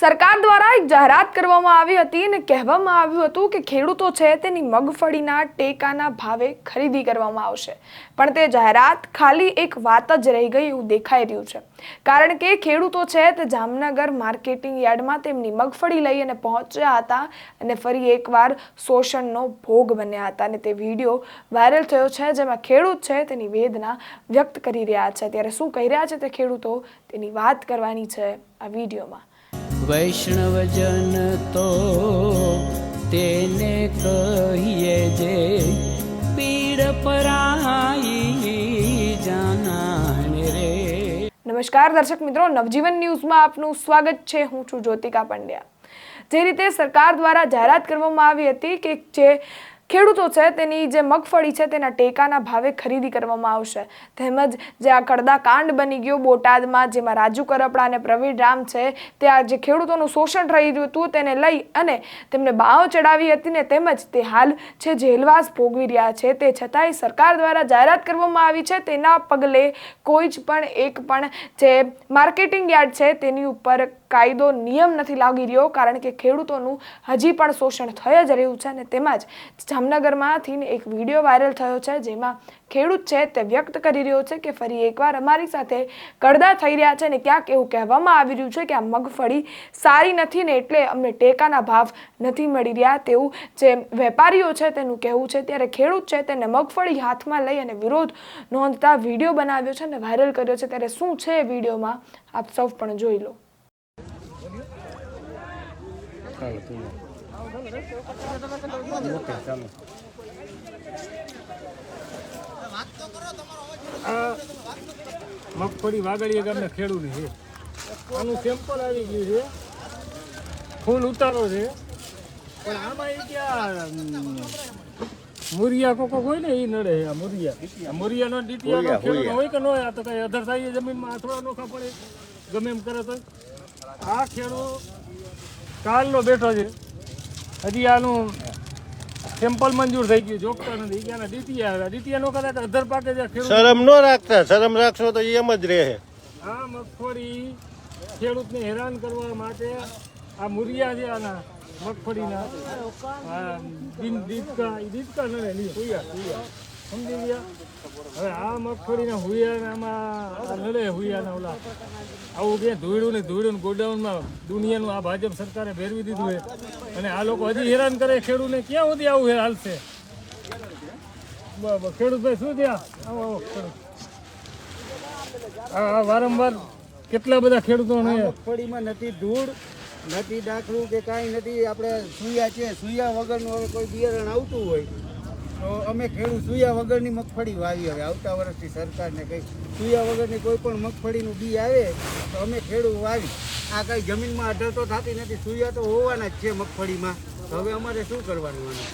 સરકાર દ્વારા એક જાહેરાત કરવામાં આવી હતી અને કહેવામાં આવ્યું હતું કે ખેડૂતો છે તેની મગફળીના ટેકાના ભાવે ખરીદી કરવામાં આવશે. પણ તે જાહેરાત ખાલી એક વાત જ રહી ગઈ એવું દેખાઈ રહ્યું છે. કારણ કે ખેડૂતો છે તે જામનગર માર્કેટિંગ યાર્ડમાં તેમની મગફળી લઈ અને પહોંચ્યા હતા અને ફરી એકવાર શોષણનો ભોગ બન્યા હતા અને તે વીડિયો વાયરલ થયો છે જેમાં ખેડૂત છે તેની વેદના વ્યક્ત કરી રહ્યા છે. ત્યારે શું કહી રહ્યા છે તે ખેડૂતો? તેની વાત કરવાની છે આ વિડીયોમાં. વૈષ્ણવજન તો તેને કહીએ જે પીડ પરાઈ જાનાને રે. નમસ્કાર દર્શક મિત્રો, નવજીવન ન્યૂઝમાં આપનું સ્વાગત છે. હું છું જ્યોતિકા પંડ્યા. જે રીતે સરકાર દ્વારા જાહેરાત કરવામાં આવી હતી કે જે ખેડૂતો છે, તેની જે મગફળી છે, તેના ટેકાના ભાવે ખરીદી કરવામાં આવશે. તેમજ જે આ કડદા કાંડ બની ગયો બોટાદમાં, જેમાં રાજુ કરપડા અને પ્રવીણ રામ છે, તે આ જે ખેડૂતોનું શોષણ થઈ રહ્યું હતું, તેને લઈ અને તેમને બાવ ચડાવી હતી ને તેમજ તે હાલ છે, જેલવાસ ભોગવી રહ્યા છે. તે છતાંય સરકાર દ્વારા જાહેરાત કરવામાં આવી છે, તેના પગલે કોઈ જ પણ એક પણ જે માર્કેટિંગ યાર્ડ છે, તેની ઉપર કાયદો નિયમ નથી લાગી રહ્યો, કારણ કે ખેડૂતોનું હજી પણ શોષણ થઈ જ રહ્યું છે અને તેમજ જામનગરમાંથી એક વીડિયો વાયરલ થયો છે જેમાં ખેડૂત છે તે વ્યક્ત કરી રહ્યો છે કે ફરી એકવાર અમારી સાથે કડદા થઈ રહ્યા છે ને ક્યાંક એવું કહેવામાં આવી રહ્યું છે કે આ મગફળી સારી નથી ને એટલે અમને ટેકાના ભાવ નથી મળી રહ્યા. તેવું જે વેપારીઓ છે તેનું કહેવું છે, ત્યારે ખેડૂત છે તેને મગફળી હાથમાં લઈ અને વિરોધ નોંધતા વીડિયો બનાવ્યો છે અને વાયરલ કર્યો છે. ત્યારે શું છે એ વિડીયોમાં આપ સૌ પણ જોઈ લો. આ મગફળી વાગડીએ ગામના ખેડૂતની છે. આનું સેમ્પલ આવી ગયું છે. ફૂલ ઉતારો છે. પણ આમાં એ ક્યાં મુરિયા કોકો હોય ને એ નડે આ મુરિયા. મુરિયાનો ડીટીયાનો ખેડૂત હોય કે ન હોય આ તો કઈ અધર થાય જમીનમાં અથવા નોખા પડે. ગમે એમ કરે તો. આ ખેડૂત કાલનો બેઠો છે. હજી આનું સેમ્પલ મંજૂર થઈ ગયું. જોગતા નથી ગયા ડીટીયા આવ્યા. ડીટીયા નો કદાચ અધર પાકે શરમ ન રાખતા. શરમ રાખશો તો એમ જ રહે. આ મગફળી ખેડૂતને હેરાન કરવા માટે આ મુરિયા છે આના મગફળીના. દીપકા દીપકા નહીં સમજી ગયા? હવે આ મગફળીના હુયાણામાં આમાં હુઈયાના ઓલા. આવું કે ધોયડું ને ધોયડું ગોડાઉનમાં દુનિયાનું આ ભાજપ સરકારે ભેરવી દીધું છે. અને આ લોકો હજી હેરાન કરે ખેડૂતને ક્યાં સુધી આવું હાલશે? બરાબર. ખેડૂત ભાઈ શું થયા? આવો આ વારંવાર કેટલા બધા ખેડૂતોને મગફળીમાં નથી ધૂળ, નથી દાખલું કે કાંઈ નથી. આપણે સુયા છે. સુયા વગરનું હવે કોઈ બિયારણ આવતું હોય. તો અમે ખેડૂત સુયા વગરની મગફળી વાવી હવે આવતા વર્ષથી સરકારને કંઈ સુયા વગરની કોઈ પણ મગફળીનું બી આવે તો અમે ખેડૂત વાવી. આ કાંઈ જમીનમાં અઢળ તો થતી નથી સુયા તો હોવાના જ છે મગફળીમાં. હવે અમારે શું કરવાનું આનું?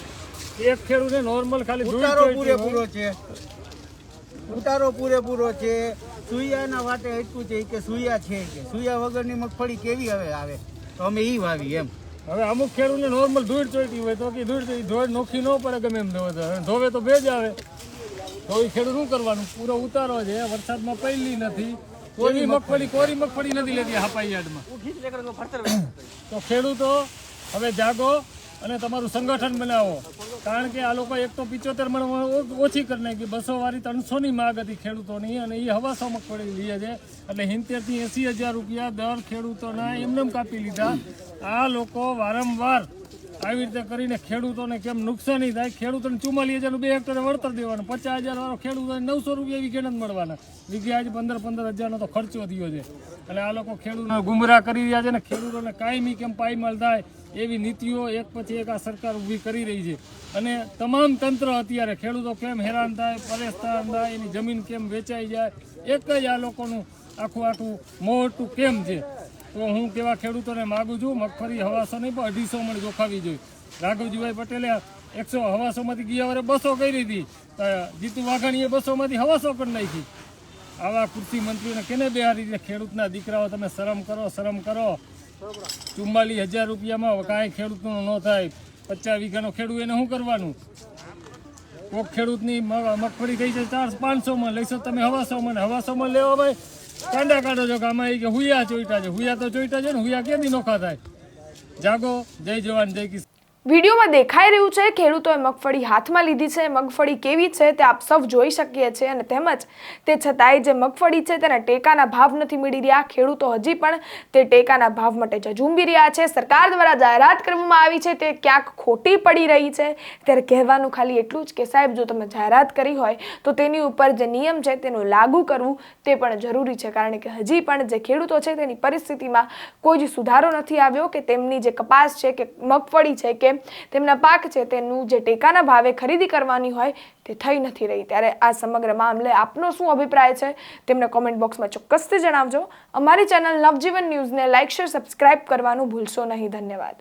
એક ખેડૂતને નોર્મલ ખાલી ઉતારો પૂરેપૂરો છે. ઉતારો પૂરેપૂરો છે. સુયાના વાટે એટલું છે કે સુયા છે કે. સુયા વગરની મગફળી કેવી હવે આવે? તો અમે એ વાવી એમ. હવે અમુક ખેડૂતને નોર્મલ ધૂળ ચોઈતી હોય તો કે ધૂળ ચોઈ ધોળ નોખી ન પડે ગમે એમ ધોવે તો. ધોવે તો ભેજ આવે. તો એ ખેડૂત શું કરવાનું? પૂરો ઉતારો છે. વરસાદમાં પહેલી નથી. કોઈ મગફળી કોરી મગફળી નથી લેતી હાપાઈ યાર્ડમાં. તો ખેડૂતો હવે જાગો. અને તમારું સંગઠન બનાવો. કારણ કે આ લોકો એક તો પિચોતેર મણ ઓછી કરી નાખી. બસો વાળી ત્રણસોની માગ હતી ખેડૂતોની અને એ હવાસો મગફળી લઈએ છે. એટલે હિંતેરથી એંસી હજાર રૂપિયા દર ખેડૂતોના એમને કાપી લીધા. આ લોકો વારંવાર આવી રીતે કરીને ખેડૂતોને કેમ નુકસાની થાય? ખેડૂતોને ચુમ્માલીસ હજારનું બે હેક્ટરે વળતર દેવાનું, પચાસ હજાર વાળો ખેડૂતોને નવસો રૂપિયા એવી નથી મળવાના. વીઘે આજે પંદર પંદર હજારનો તો ખર્ચો થયો છે. એટલે આ લોકો ખેડૂતોને ગુમરાહ કરી રહ્યા છે ને ખેડૂતોને કાયમી કેમ પાયમાલ થાય એવી નીતિઓ એક પછી એક આ સરકાર ઊભી કરી રહી છે. અને તમામ તંત્ર અત્યારે ખેડૂતો કેમ હેરાન થાય, પરેશાન થાય, એની જમીન કેમ વેચાઈ જાય, એક જ આ લોકોનું આખું આખું મોટું કેમ છે? તો હું કેવા ખેડૂતોને માગું છું, મગફળી હવાસો નહીં પણ અઢીસો મણ જોખાવી જોઈએ. રાઘવજીભાઈ પટેલે એકસો હવાસોમાંથી ગયા વારે બસો કરી હતી જીતુ વાઘાણીએ બસોમાંથી હવાસો કરી નાખી. આવા કૃષિ મંત્રીઓને કેને બેહારી છે ખેડૂતના દીકરાઓ તમે શરમ કરો શરમ કરો? ચુમ્માલીસ હજાર રૂપિયામાં કાંઈ ખેડૂતનું ન થાય. પચાસ વીઘાનો ખેડૂત એને શું કરવાનું? કોક ખેડૂતની મગફળી થઈ છે ચાર પાંચસોમાં, લઈશો તમે હવાસોમાં હવાસોમાં લેવા ભાઈ. કાંડા કાઢો છો કે એ કે હુયા ચોઈટા છે. હુયા તો ચોઈટા છે ને, હુયા કેદી નોખા થાય? જાગો. જય જવાન, જય કિસાન. વિડીયોમાં દેખાઈ રહ્યું છે, ખેડૂતોએ મગફળી હાથમાં લીધી છે. મગફળી કેવી છે તે આપ સૌ જોઈ શકીએ છીએ અને તેમજ તે છતાંય જે મગફળી છે તેના ટેકાના ભાવ નથી મળી રહ્યા. ખેડૂતો હજી પણ તે ટેકાના ભાવ માટે ઝઝૂંબી રહ્યા છે. સરકાર દ્વારા જાહેરાત કરવામાં આવી છે, તે ક્યાંક ખોટી પડી રહી છે. ત્યારે કહેવાનું ખાલી એટલું જ કે સાહેબ, જો તમે જાહેરાત કરી હોય તો તેની ઉપર જે નિયમ છે તેનું લાગુ કરવું તે પણ જરૂરી છે. કારણ કે હજી પણ જે ખેડૂતો છે તેની પરિસ્થિતિમાં કોઈ જ સુધારો નથી આવ્યો કે તેમની જે કપાસ છે કે મગફળી છે કે તેમના પાક છે તેનું જે ટેકાના ભાવે ખરીદી કરવાની હોય તે થઈ નથી રહી. ત્યારે આ સમગ્ર મામલે આપનો શું અભિપ્રાય છે તેમને કોમેન્ટ બોક્સમાં ચોક્કસથી જણાવજો. અમારી ચેનલ નવજીવન ન્યૂઝને લાઇક શેર, સબસ્ક્રાઇબ કરવાનું ભૂલશો નહીં. ધન્યવાદ.